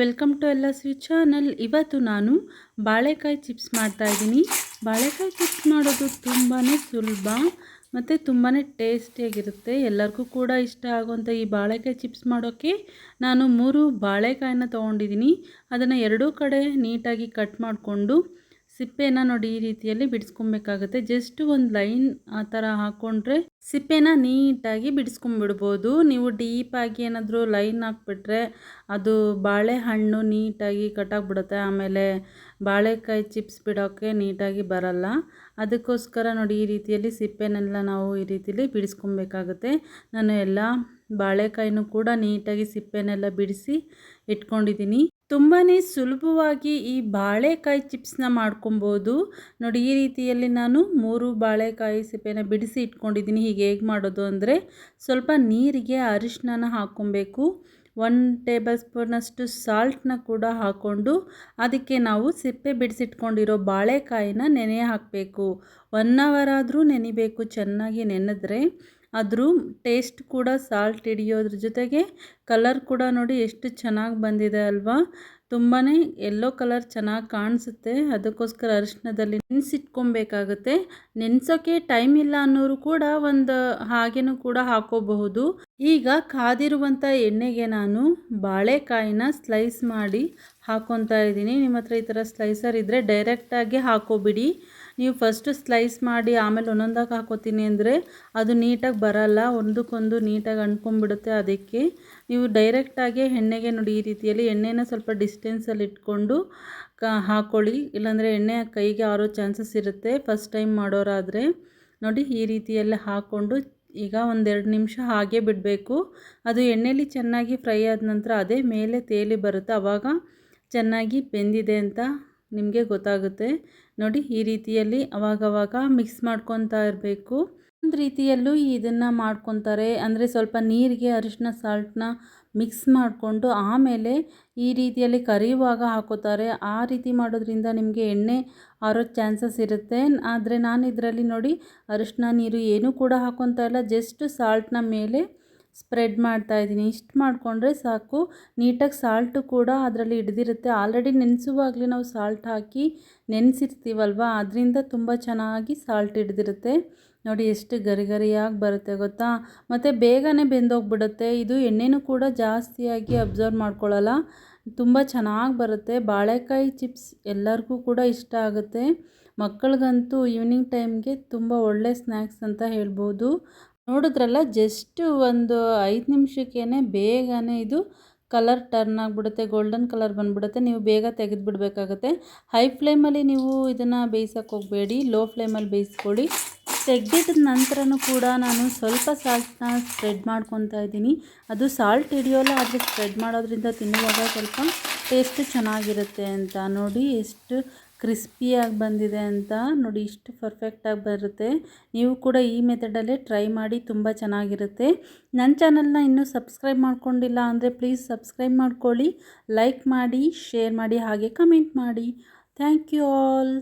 Welcome to ಎಲ್ಲ sweet channel ಇವತ್ತು ನಾನು ಬಾಳೆಕಾಯಿ ಚಿಪ್ಸ್ ಮಾಡ್ತಾ ಇದ್ದೀನಿ. ಬಾಳೆಕಾಯಿ ಚಿಪ್ಸ್ ಮಾಡೋದು ತುಂಬಾ ಸುಲಭ ಮತ್ತು ತುಂಬಾ ಟೇಸ್ಟಿಯಾಗಿರುತ್ತೆ ಎಲ್ಲರಿಗೂ ಕೂಡ ಇಷ್ಟ ಆಗುವಂಥ ಈ ಬಾಳೆಕಾಯಿ ಚಿಪ್ಸ್ ಮಾಡೋಕ್ಕೆ ನಾನು ಮೂರು ಬಾಳೆಕಾಯಿನ ತೊಗೊಂಡಿದ್ದೀನಿ. ಅದನ್ನು ಎರಡೂ ಕಡೆ ನೀಟಾಗಿ ಕಟ್ ಮಾಡಿಕೊಂಡು ಸಿಪ್ಪೆನ ನೋಡಿ ಈ ರೀತಿಯಲ್ಲಿ ಬಿಡಿಸ್ಕೊಬೇಕಾಗುತ್ತೆ. ಜಸ್ಟ್ ಒಂದು ಲೈನ್ ಆ ಥರ ಹಾಕ್ಕೊಂಡ್ರೆ ಸಿಪ್ಪೆನ ನೀಟಾಗಿ ಬಿಡಿಸ್ಕೊಂಬಿಡ್ಬೋದು. ನೀವು ಡೀಪಾಗಿ ಏನಾದರೂ ಲೈನ್ ಹಾಕ್ಬಿಟ್ರೆ ಅದು ಬಾಳೆಹಣ್ಣು ನೀಟಾಗಿ ಕಟ್ಟಾಗ್ಬಿಡುತ್ತೆ. ಆಮೇಲೆ ಬಾಳೆಕಾಯಿ ಚಿಪ್ಸ್ ಬಿಡೋಕ್ಕೆ ನೀಟಾಗಿ ಬರಲ್ಲ. ಅದಕ್ಕೋಸ್ಕರ ನೋಡಿ ಈ ರೀತಿಯಲ್ಲಿ ಸಿಪ್ಪೆನೆಲ್ಲ ನಾವು ಈ ರೀತಿಯಲ್ಲಿ ಬಿಡಿಸ್ಕೊಬೇಕಾಗುತ್ತೆ. ನಾನು ಎಲ್ಲ ಬಾಳೆಕಾಯಿನೂ ಕೂಡ ನೀಟಾಗಿ ಸಿಪ್ಪೆನೆಲ್ಲ ಬಿಡಿಸಿ ಇಟ್ಕೊಂಡಿದ್ದೀನಿ. ತುಂಬಾ ಸುಲಭವಾಗಿ ಈ ಬಾಳೆಕಾಯಿ ಚಿಪ್ಸ್ನ ಮಾಡ್ಕೊಬೋದು. ನೋಡಿ, ಈ ರೀತಿಯಲ್ಲಿ ನಾನು ಮೂರು ಬಾಳೆಕಾಯಿ ಸಿಪ್ಪೆನ ಬಿಡಿಸಿ ಇಟ್ಕೊಂಡಿದ್ದೀನಿ. ಹೀಗೆ ಹೇಗೆ ಮಾಡೋದು ಅಂದರೆ, ಸ್ವಲ್ಪ ನೀರಿಗೆ ಅರಿಶಿನ ಹಾಕ್ಕೊಬೇಕು. ಒನ್ ಟೇಬಲ್ ಸ್ಪೂನಷ್ಟು ಸಾಲ್ಟನ್ನ ಕೂಡ ಹಾಕ್ಕೊಂಡು ಅದಕ್ಕೆ ನಾವು ಸಿಪ್ಪೆ ಬಿಡಿಸಿಟ್ಕೊಂಡಿರೋ ಬಾಳೆಕಾಯಿನ ನೆನೆ ಹಾಕಬೇಕು. ಒನ್ ಅವರ್ ಆದರೂ ನೆನಿಬೇಕು ಚೆನ್ನಾಗಿ ನೆನೆದ್ರೆ. ಅದ್ರ ಟೇಸ್ಟ್ ಕೂಡ ಸಾಲ್ಟ್ ಹಿಡಿಯೋದ್ರ ಜೊತೆಗೆ ಕಲರ್ ಕೂಡ ನೋಡಿ ಎಷ್ಟು ಚೆನ್ನಾಗಿ ಬಂದಿದೆ ಅಲ್ವಾ? ತುಂಬಾ ಎಲ್ಲೋ ಕಲರ್ ಚೆನ್ನಾಗಿ ಕಾಣಿಸುತ್ತೆ. ಅದಕ್ಕೋಸ್ಕರ ಅರಿಶಿನದಲ್ಲಿ ನೆನೆಸಿಟ್ಕೊಬೇಕಾಗುತ್ತೆ. ನೆನೆಸೋಕ್ಕೆ ಟೈಮ್ ಇಲ್ಲ ಅನ್ನೋರು ಕೂಡ ಒಂದು ಹಾಗೇನೂ ಕೂಡ ಹಾಕೋಬಹುದು. ಈಗ ಕಾದಿರುವಂಥ ಎಣ್ಣೆಗೆ ನಾನು ಬಾಳೆಕಾಯಿನ ಸ್ಲೈಸ್ ಮಾಡಿ ಹಾಕೊತಾ ಇದ್ದೀನಿ. ನಿಮ್ಮ ಹತ್ರ ಈ ಥರ ಸ್ಲೈಸರ್ ಇದ್ದರೆ ಡೈರೆಕ್ಟಾಗಿ ಹಾಕೋಬಿಡಿ. ನೀವು ಫಸ್ಟು ಸ್ಲೈಸ್ ಮಾಡಿ ಆಮೇಲೆ ಒಂದೊಂದಾಗಿ ಹಾಕೋತೀನಿ ಅಂದರೆ ಅದು ನೀಟಾಗಿ ಬರಲ್ಲ, ಒಂದಕ್ಕೊಂದು ನೀಟಾಗಿ ಅಂಟ್ಕೊಂಡ್ಬಿಡುತ್ತೆ ಅದಕ್ಕೆ. ನೀವು ಡೈರೆಕ್ಟಾಗಿ ಎಣ್ಣೆಗೆ ನೋಡಿ ಈ ರೀತಿಯಲ್ಲಿ ಎಣ್ಣೆನ ಸ್ವಲ್ಪ ಡಿಸ್ಟೆನ್ಸಲ್ಲಿ ಇಟ್ಕೊಂಡು ಕ ಹಾಕ್ಕೊಳ್ಳಿ ಇಲ್ಲಾಂದರೆ ಎಣ್ಣೆ ಕೈಗೆ ಆರೋ ಚಾನ್ಸಸ್ ಇರುತ್ತೆ ಫಸ್ಟ್ ಟೈಮ್ ಮಾಡೋರಾದರೆ. ನೋಡಿ ಈ ರೀತಿಯಲ್ಲಿ ಹಾಕ್ಕೊಂಡು ಈಗ ಒಂದೆರಡು ನಿಮಿಷ ಹಾಗೆ ಬಿಡಬೇಕು. ಅದು ಎಣ್ಣೆಲಿ ಚೆನ್ನಾಗಿ ಫ್ರೈ ಆದ ನಂತರ ಅದೇ ಮೇಲೆ ತೇಲಿ ಬರುತ್ತೆ ಆವಾಗ ಚೆನ್ನಾಗಿ ಬೆಂದಿದೆ ಅಂತ ನಿಮಗೆ ಗೊತ್ತಾಗುತ್ತೆ. ನೋಡಿ, ಈ ರೀತಿಯಲ್ಲಿ ಅವಾಗವಾಗ ಮಿಕ್ಸ್ ಮಾಡ್ಕೊತಾ ಇರಬೇಕು. ಒಂದು ರೀತಿಯಲ್ಲೂ ಇದನ್ನು ಮಾಡ್ಕೊತಾರೆ ಅಂದರೆ ಸ್ವಲ್ಪ ನೀರಿಗೆ ಅರಿಶಿನ ಸಾಲ್ಟನ್ನ ಮಿಕ್ಸ್ ಮಾಡಿಕೊಂಡು ಆಮೇಲೆ ಈ ರೀತಿಯಲ್ಲಿ ಕರಿಯುವಾಗ ಹಾಕೋತಾರೆ. ಆ ರೀತಿ ಮಾಡೋದ್ರಿಂದ ನಿಮಗೆ ಎಣ್ಣೆ ಆರೋ ಚಾನ್ಸಸ್ ಇರುತ್ತೆ. ಆದರೆ ನಾನು ಇದರಲ್ಲಿ ನೋಡಿ ಅರಿಶಿನ ನೀರು ಏನೂ ಕೂಡ ಹಾಕೊತಾ ಇಲ್ಲ. ಜಸ್ಟ್ ಸಾಲ್ಟ್ನ ಮೇಲೆ ಸ್ಪ್ರೆಡ್ ಮಾಡ್ತಾ ಇದ್ದೀನಿ. ಇಷ್ಟು ಮಾಡಿಕೊಂಡ್ರೆ ಸಾಕು. ನೀಟಾಗಿ ಸಾಲ್ಟು ಕೂಡ ಅದರಲ್ಲಿ ಹಿಡ್ದಿರುತ್ತೆ. ಆಲ್ರೆಡಿ ನೆನೆಸುವಾಗಲೇ ನಾವು ಸಾಲ್ಟ್ ಹಾಕಿ ನೆನೆಸಿರ್ತೀವಲ್ವ? ಅದರಿಂದ ತುಂಬ ಚೆನ್ನಾಗಿ ಸಾಲ್ಟ್ ಹಿಡ್ದಿರುತ್ತೆ. ನೋಡಿ ಎಷ್ಟು ಗರಿ ಗರಿಯಾಗಿ ಬರುತ್ತೆ ಗೊತ್ತಾ? ಮತ್ತು ಬೇಗನೆ ಬೆಂದೋಗ್ಬಿಡುತ್ತೆ. ಇದು ಎಣ್ಣೆನೂ ಕೂಡ ಜಾಸ್ತಿಯಾಗಿ ಅಬ್ಸರ್ವ್ ಮಾಡ್ಕೊಳ್ಳಲ್ಲ. ತುಂಬ ಚೆನ್ನಾಗಿ ಬರುತ್ತೆ. ಬಾಳೆಕಾಯಿ ಚಿಪ್ಸ್ ಎಲ್ಲರಿಗೂ ಕೂಡ ಇಷ್ಟ ಆಗುತ್ತೆ. ಮಕ್ಕಳಿಗಂತೂ ಈವ್ನಿಂಗ್ ಟೈಮ್ಗೆ ತುಂಬ ಒಳ್ಳೆ ಸ್ನ್ಯಾಕ್ಸ್ ಅಂತ ಹೇಳ್ಬೋದು. ನೋಡಿದ್ರಲ್ಲ ಜಸ್ಟ್ ಒಂದು ಐದು ನಿಮಿಷಕ್ಕೇ ಬೇಗನೆ ಇದು ಕಲರ್ ಟರ್ನ್ ಆಗಿಬಿಡುತ್ತೆ ಗೋಲ್ಡನ್ ಕಲರ್ ಬಂದುಬಿಡುತ್ತೆ. ನೀವು ಬೇಗ ತೆಗೆದು ಬಿಡಬೇಕಾಗತ್ತೆ. ಹೈ ಫ್ಲೇಮಲ್ಲಿ ನೀವು ಇದನ್ನು ಬೇಯಿಸೋಕೆ ಹೋಗಬೇಡಿ. ಲೋ ಫ್ಲೇಮಲ್ಲಿ ಬೇಯಿಸ್ಕೊಳ್ಳಿ. ತೆಗೆದಿಟ್ಟ ನಂತರನೂ ಕೂಡ ನಾನು ಸ್ವಲ್ಪ ಸಾಲ್ಟ್ನ ಸ್ಪ್ರೆಡ್ ಮಾಡ್ಕೊತಾ ಇದ್ದೀನಿ. ಅದು ಸಾಲ್ಟ್ ಹಿಡಿಯೋಲ್ಲ ಆದರೆ ಸ್ಪ್ರೆಡ್ ಮಾಡೋದ್ರಿಂದ ತಿನ್ನುವಾಗ ಸ್ವಲ್ಪ ಟೇಸ್ಟ್ ಚೆನ್ನಾಗಿರುತ್ತೆ ಅಂತ ನೋಡಿ, ಎಷ್ಟು ಕ್ರಿಸ್ಪಿಯಾಗಿ ಬಂದಿದೆ ಅಂತ ನೋಡಿ, ಇಷ್ಟು ಪರ್ಫೆಕ್ಟಾಗಿ ಬರುತ್ತೆ. ನೀವು ಕೂಡ ಈ ಮೆಥಡಲ್ಲೇ ಟ್ರೈ ಮಾಡಿ ತುಂಬ ಚೆನ್ನಾಗಿರುತ್ತೆ. ನನ್ನ ಚಾನಲ್ನ ಇನ್ನೂ ಸಬ್ಸ್ಕ್ರೈಬ್ ಮಾಡ್ಕೊಂಡಿಲ್ಲ ಅಂದರೆ ಪ್ಲೀಸ್ ಸಬ್ಸ್ಕ್ರೈಬ್ ಮಾಡ್ಕೊಳ್ಳಿ ಲೈಕ್ ಮಾಡಿ ಶೇರ್ ಮಾಡಿ, ಹಾಗೆ ಕಮೆಂಟ್ ಮಾಡಿ. Thank you all